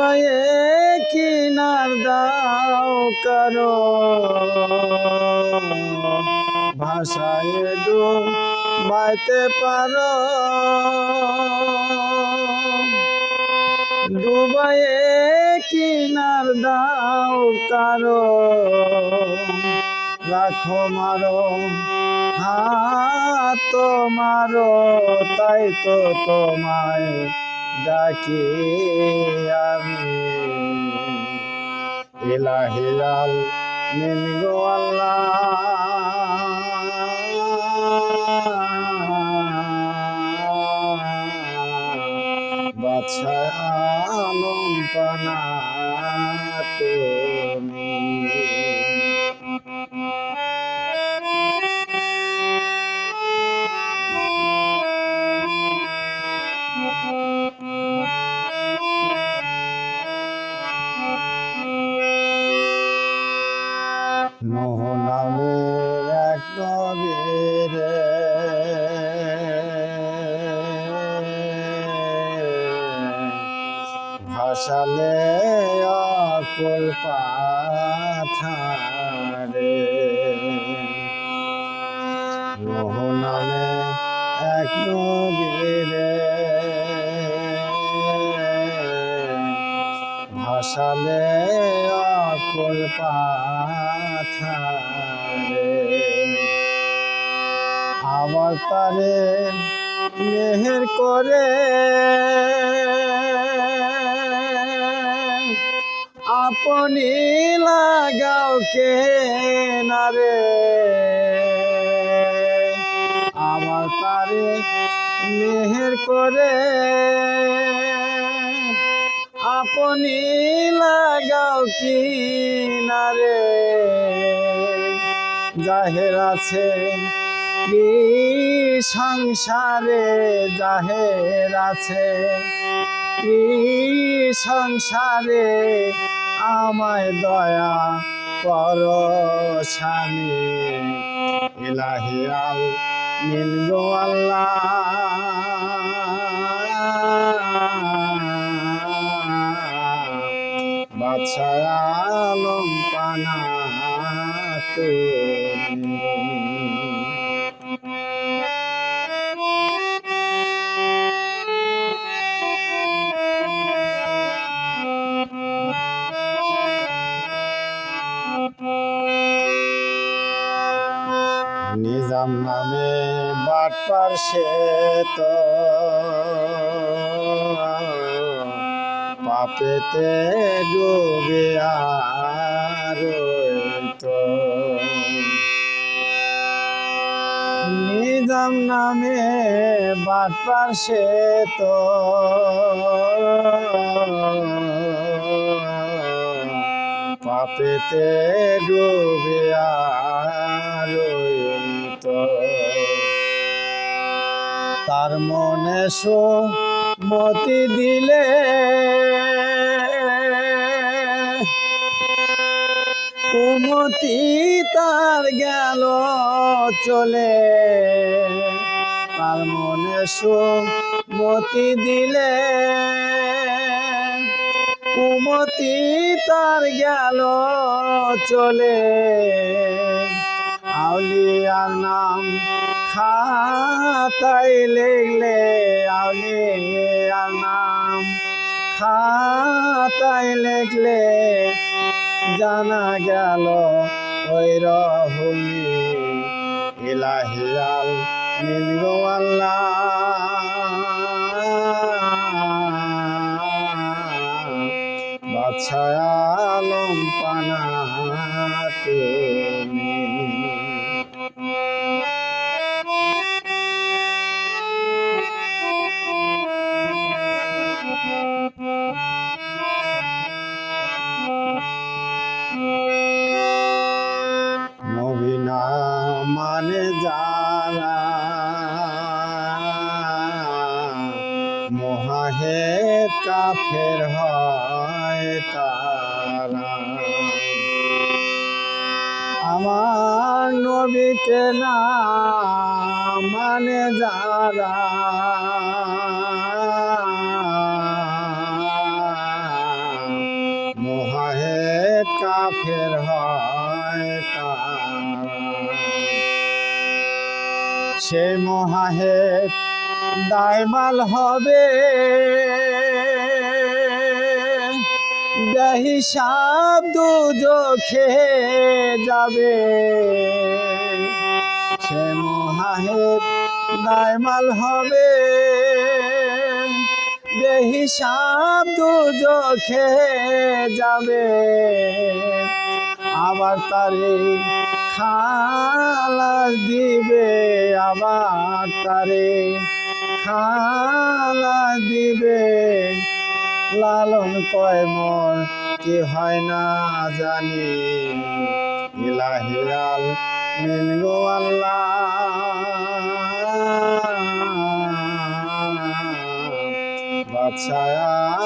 ডুবাইয়ে কিনার দাও করো। ভাষায় ডুবাইতে পারো। ডুবাইয়ে কিনার দাও কারও। রাখো মারো, হাত মারো, তাই তো তোমায় ডাকি আমি। ইলাহিলাল মিন গো আল্লাহ। বাদশা আলম পানা তুমি ভাসালে অকুল পাথারে। মোহ নামে এক নবীর। ভাসালে অকুল পাথারে। আবার তারে মেহের করে। আপনি লাগাও কে নারে আমার তারে মেহের করে। আপনি লাগাও কি নারে জাহের আছে সংসারে জাহের আছে। কি সংসারে আমায় দয়া কর স্বামী। ইলাহিয়াল মিন গো আল্লাহ। বাদশাহ আলম পানা তুমি। নামে বাটপার সে তো। পাপেতে ডুবে আর তো। নিজাম নামে বাটপার সে তো। পাপেতে ডুবে রইত। তার মনে মতি দিলে কুমতি তার গেল চলে। তার মনে মতি দিলে কুমতি তার গেল চলে। আউলিয়ার নাম খাতাই লিখলে আউলিয়ার নাম খাতাই লিখলে জানা গেল ওই রহুমি ইলাহিয়াল মিন গো আল্লাহ। ছায়ালম পানা তুমি। নবীনা মানে যারা মহাহে কাফের হয়। তারা। আমার নবীকে না মানে যারা। মহাহেদ কাফের হয় সে মহাহেদ দায়মাল হবে। হিসাব দুজখে যাবে। সে মহাহেদ দায়মাল হবে। হিসাব দু দুজখে যাবে। আবার তারে খালাস দিবে, আবার তারে খালাস দিবে। লালন কয় মন কি হয় না জানি। ইলাহিলাল মিন গো আল্লাহ। বাদশাহ